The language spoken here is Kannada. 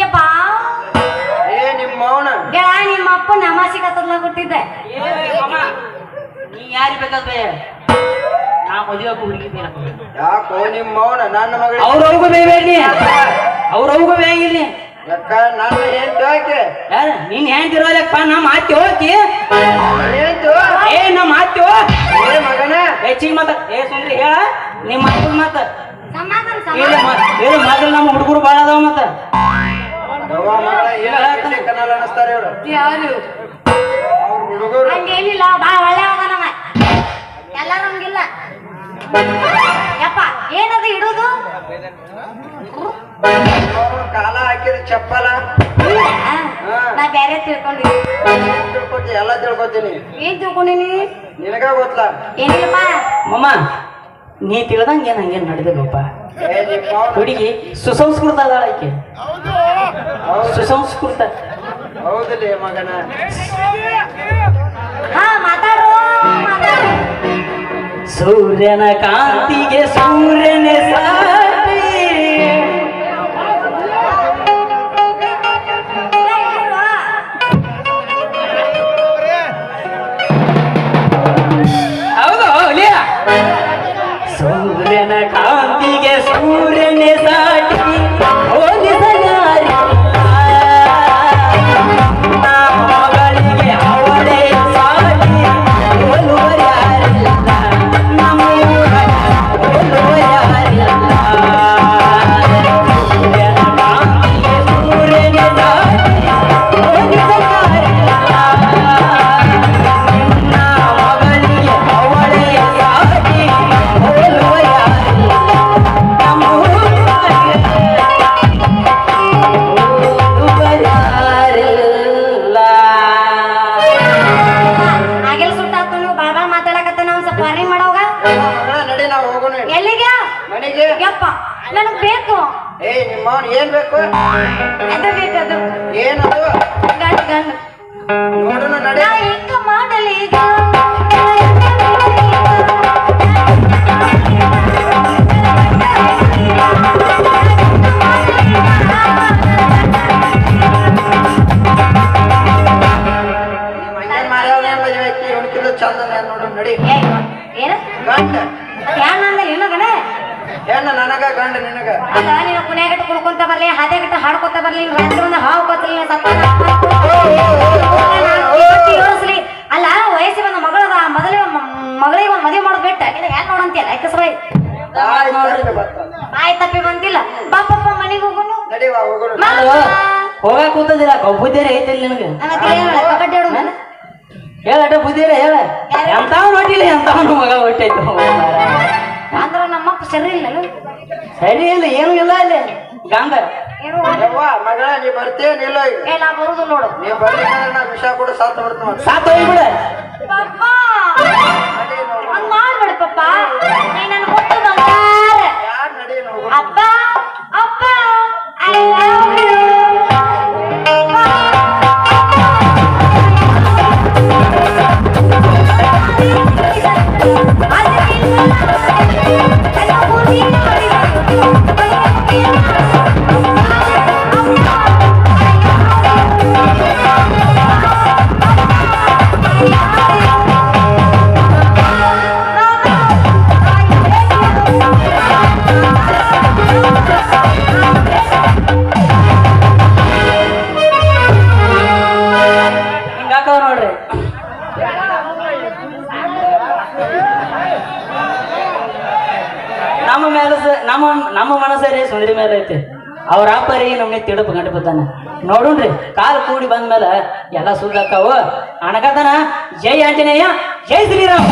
ಯಪ್ಪ. ಏ ನಿಮ್ಮ ಮೌನ ಗೆಳ ನಿಮ್ಮ ಅಪ್ಪ ನಮಾಸಿಗೆ ಹತ್ತಲ್ಲ ಕೊಟ್ಟಿದ್ದೆ. ನೀ ಯಾರಿಗೆ ಬೇಕಾದ್ರೆ? ನಾ ಮದುವೆ ಹುಡುಗಿ ಯಾಕೋ ನಿಮ್ಮ ನನ್ನ ಮಗಳ ಅವ್ರವ್ರಿಗೂ ಬೇಬೇಡಿ ಅವ್ರವ್ರಿಗೂ ಬೇಗಿಲ್ಲಿ ಯಾಕ ನನ್ನ ಯಾರ? ನೀನ್ ಹೆಂಗಿರೋದಪ್ಪ ನಮ್ಮ ಮಾತಿ ಹೋಗಿ ಏ ನಮ್ಮ ಮಾತಿ ಹೋ ಏ ಮಗನ ಹೆಚ್ಚಿಗೆ ಮಾತ ಏ ಸುಂದ್ರಿ ಹೇಳ. ನಿಮ್ಮ ಮಕ್ಕಳ ಮಾತ ಮೊದಲು ನಮ್ಮ ಹುಡುಗರು ಭಾಳ ಅದಾವ ಮತ್ತ. ಯಾರು ಅವ್ರ ಹುಡುಗರು. ಹಂಗೇನಿಲ್ಲ ಭಾಳ ಒಳ್ಳೆ ಹೋಗ ನಮ್ಮ ಎಲ್ಲರೂ ಹಂಗಿಲ್ಲ. ಯಪ್ಪ ಏನದು ಇಡುದು? ಅವ್ರು ಕಾಲ ಹಾಕಿದ ಚಪ್ಪಲ ತಿಳ್ಕೊತಿ ಎಲ್ಲ ತಿಳ್ಕೊತೀನಿ. ಏನ್ ತಿಳ್ಕೊಂಡಿನಿ? ನಿನಗ ಗೊತ್ತಲ್ಲ ಏನಿಲ್ಲಪ್ಪ. ಮಮ್ಮ ನೀ ತಿಳಿದಂಗೆ ಏನು ಹಂಗೇನು ನಡೆದಿಲ್ಲಪ್ಪ ಹುಡುಗಿ ಸುಸಂಸ್ಕೃತ ಅದಾಳ ಆಕೆ. ಹೌದು. ಸುಸಂಸ್ಕೃತ. ಹೌದಿಲ್ಲ ಮಗನ. ಹಾ ಮಾತಾಡು ಮಾತಾಡು. ಸೂರ್ಯನ ಕಾಂತಿಗೆ ಸೂರ್ಯನ ಕಾಂತಿಗೆ ಎಲ್ಲಿಗೆ? ಮನೆಗೆ. ಯಪ್ಪ ನನಗ್ ಬೇಕು. ಏ ನಿಮ್ಮ ಏನ್ ಬೇಕು? ಅದು? ಬೇಕದು ಏನದು? ಗಂಡು ಗಂಡು. ನೋಡೋಣ ನಡೆ. ಹೆಂಗ ಮಾಡಲಿ ಈಗ? ಚಂದ ನಾನು ನೋಡು ಏನು? ಗಂಡ. ಯಾಣ ಅಂದ್ರೆ ಏನಗಣ ಹೆಣ್ಣ ನನಗ ಗಂಡ ನಿನಗ ಅಲ್ಲ ನೀನು ಕುಣಿಯಾಗಟ್ಟ ಕುಡ್ಕೊಂತ ಬರ್ಲಿ ಹಾದ್ಯಾಗಟ್ಟ ಹಾಡ್ಕೊತ ಬರ್ಲಿ ಒಂದು ಹಾವು ಕೊತ್ತಲಿ ಸತ್ತ ಯೋಳಿಸ್ಲಿ ಅಲ್ಲ ವಯಸ್ಸಿ ಬಂದ ಮಗಳದ ಮೊದಲೇ ಮಗಳಿಗೆ ಒಂದು ಮದುವೆ ಮಾಡೋದು ಬಿಟ್ಟ ನಿನಗೆ ಯಾಕೆ ನೋಡಂತಿಯಲ್ಲ ಯಾಕೆ ಸರಿ ತಾಯಿ ತಪ್ಪಿ ಬರ್ತಾನ. ಬಾಯಿ ತಪ್ಪಿ ಬಂದಿಲ್ಲ ಬಾಪಪ್ಪ ಮನೆಗೆ ಹೋಗೋನು ಹೋಗಾಕ ಕೂತದಿಲ್ಲ ಬುದ್ಧಿರ ಐತಿಲ್ಲ ನಿನಗೆ ಕಬಡ್ಡಿ ಆಡೋಣ ಹೇಳಟ ಬುದ್ಧಿರ ಹೇಳ. ಎಂತಾವ್ ನೋಡಿಲ್ಲ ಎಂತಾವ್ ಮಗ ಹೊಟ್ಟೈತು. ಅಂದ್ರ ನಮ್ಮಪ್ಪ ಸರಿ ಇಲ್ಲ ಸರಿ ಇಲ್ಲ ಏನು ಇಲ್ಲ ಅಲ್ಲಿ. ಗಂಧ ಮಗಳ ನೀ ಬರ್ತೀಯೇನಿಲ್ಲ ಈಗ. ಏ ನಾ ಬರುದು ನೋಡು. ನೀ ಬರ್ಲಿಕ್ಕಂದ್ರೆ ನಾ ವಿಷ ಕೂಡ ಸಾತ್ ಬಿಡ್ತೀನಿ ಸಾತ್ ಹೋಗ್ಬಿಡ. ಪಪ್ಪ! ಹಂಗ್ ಮಾಡ್ಬೇಡ ಪಪ್ಪ. ನೀ ನಮ್ಮ ಮೇಲೆ ನಮ್ಮ ನಮ್ಮ ಮನಸ್ಸರಿ ಸುಂದರಿ ಮೇಲೆ ಐತಿ. ಅವ್ರ ಅಪ್ಪರಿ ನಮ್ಗೆ ತಿಡಪ್ ಗಂಟು ನೋಡುಣ್ರಿ ಕಾಲು ಕೂಡಿ ಬಂದ ಮೇಲೆ ಎಲ್ಲ ಸುದ್ದಾಕಾವು ಅಣಕತನ, ಜೈ ಆಂಜನೇಯ, ಜೈ ಶ್ರೀರಾಮ್.